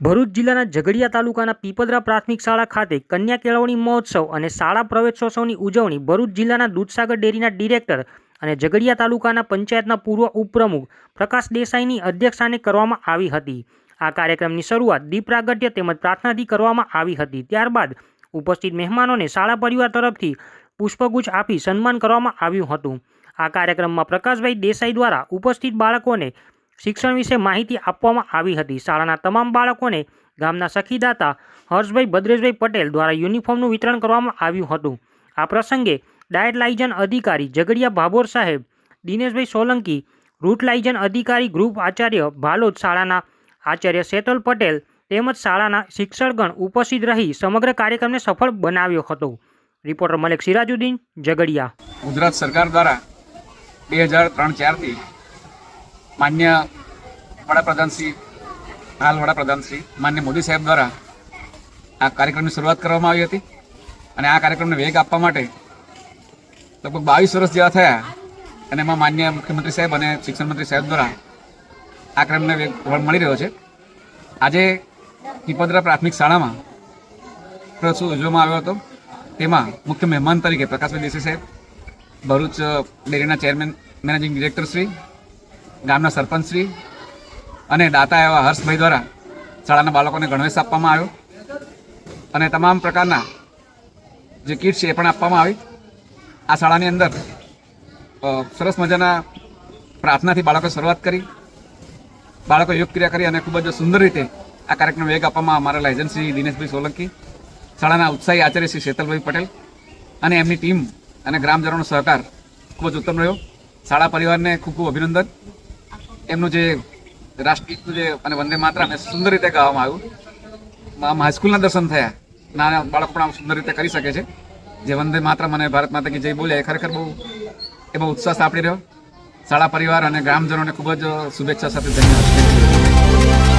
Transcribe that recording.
ભરૂચ જિલ્લાના ઝઘડિયા તાલુકાના પીપદરા પ્રાથમિક શાળા ખાતે કન્યા કેળવણી મહોત્સવ અને શાળા પ્રવેશોત્સવની ઉજવણી ભરૂચ જિલ્લાના દૂધસાગર ડેરીના ડિરેક્ટર અને ઝઘડિયા તાલુકાના પંચાયતના પૂર્વ ઉપપ્રમુખ પ્રકાશ દેસાઈની અધ્યક્ષસ્થાને કરવામાં આવી હતી. આ કાર્યક્રમની શરૂઆત દીપ પ્રાગટ્ય તેમજ પ્રાર્થનાથી કરવામાં આવી હતી. ત્યારબાદ ઉપસ્થિત મહેમાનોને શાળા પરિવાર તરફથી પુષ્પગુચ્છ આપી સન્માન કરવામાં આવ્યું હતું. આ કાર્યક્રમમાં પ્રકાશભાઈ દેસાઈ દ્વારા ઉપસ્થિત બાળકોને શિક્ષણ વિશે માહિતી આપવામાં આવી હતી. શાળાના તમામ બાળકોને ગામના સખીદાતા હર્ષભાઈ ભદ્રેશભાઈ પટેલ દ્વારા યુનિફોર્મનું વિતરણ કરવામાં આવ્યું હતું. આ પ્રસંગે ડાયટ લાઇજન અધિકારી ઝઘડિયા ભાભોર સાહેબ, દિનેશભાઈ સોલંકી, રૂટ લાઇજન અધિકારી ગ્રુપ આચાર્ય ભાલોદ શાળાના આચાર્ય શેતલ પટેલ તેમજ શાળાના શિક્ષકગણ ઉપસ્થિત રહી સમગ્ર કાર્યક્રમને સફળ બનાવ્યો હતો. રિપોર્ટર મલેક સિરાજુદ્દીન, ઝઘડિયા. ગુજરાત સરકાર દ્વારા બે હજાર ત્રણ ચારથી માન્ય વડાપ્રધાન શ્રી, હાલ વડાપ્રધાન શ્રી માન્ય મોદી સાહેબ દ્વારા આ કાર્યક્રમની શરૂઆત કરવામાં આવી હતી અને આ કાર્યક્રમને વેગ આપવા માટે લગભગ બાવીસ વર્ષ જેવા થયા અને એમાં માન્ય મુખ્યમંત્રી સાહેબ અને શિક્ષણ મંત્રી સાહેબ દ્વારા આ ક્રમને વેગ મળી રહ્યો છે. આજે પીપદરા પ્રાથમિક શાળામાં પ્રસુ ઉજવવામાં આવ્યો હતો. તેમાં મુખ્ય મહેમાન તરીકે પ્રકાશભાઈ દેસાઈ સાહેબ, ભરૂચ ડેરીના ચેરમેન, મેનેજિંગ ડિરેક્ટર શ્રી ગામના સરપંચ શ્રી અને દાતા એવા હર્ષભાઈ દ્વારા શાળાના બાળકોને ગણવેશ આપવામાં આવ્યો. અને તમામ પ્રકારના જે કીટ છે એ પણ આપવામાં આવી. આ શાળાની અંદર સરસ મજાના પ્રાર્થનાથી બાળકોએ શરૂઆત કરી. બાળકો યોગ ક્રિયા કરી અને ખૂબ જ સુંદર રીતે આ કાર્યક્રમ વેગ આપવામાં અમારા એજન્સી શ્રી દિનેશભાઈ સોલંકી, શાળાના ઉત્સાહી આચાર્ય શ્રી શેતલભાઈ પટેલ અને એમની ટીમ અને ગ્રામજનોનો સહકાર ખૂબ જ ઉત્તમ રહ્યો. શાળા પરિવારને ખૂબ ખૂબ અભિનંદન. એમનું જે રાષ્ટ્રગીતનું જે અને વંદે માત્રાને સુંદર રીતે ગાવામાં આવ્યું. આમ હાઈસ્કૂલના દર્શન થયા. નાના બાળકો પણ આમ સુંદર રીતે કરી શકે છે. જે વંદે માત્રા અને ભારત માતા કી જય બોલ્યા એ ખરેખર બહુ એમાં ઉત્સાહ સાંપડી રહ્યો. શાળા પરિવાર અને ગ્રામજનોને ખૂબ જ શુભેચ્છા સાથે ધન્યવાદ.